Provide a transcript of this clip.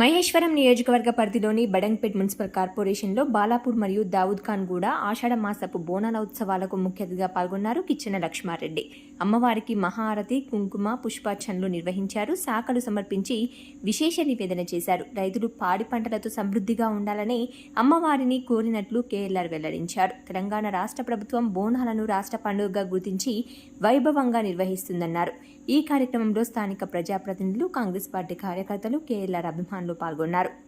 మహేశ్వరం నియోజకవర్గ పరిధిలోని బడంగ్పేట్ మున్సిపల్ కార్పొరేషన్లో బాలాపూర్ మరియు దావుద్ ఖాన్ కూడా ఆషాఢ మాసపు బోనాల ఉత్సవాలకు ముఖ్య అతిథిగా పాల్గొన్నారు కిచ్చెన లక్ష్మారెడ్డి. అమ్మవారికి మహారతి కుంకుమ పుష్పార్చనలు నిర్వహించారు. శాఖలు సమర్పించి విశేష నివేదన చేశారు. రైతులు పాడి పంటలతో సమృద్ధిగా ఉండాలని అమ్మవారిని కోరినట్లు కేఎల్ఆర్ వెల్లడించారు. తెలంగాణ రాష్ట్ర ప్రభుత్వం బోనాలను రాష్ట్ర పండుగగా గుర్తించి వైభవంగా నిర్వహిస్తుందన్నారు. ఈ కార్యక్రమంలో స్థానిక ప్రజాప్రతినిధులు కాంగ్రెస్ పార్టీ కార్యకర్తలు కేఎల్ఆర్ అభిమానులు పాల్గొన్నారు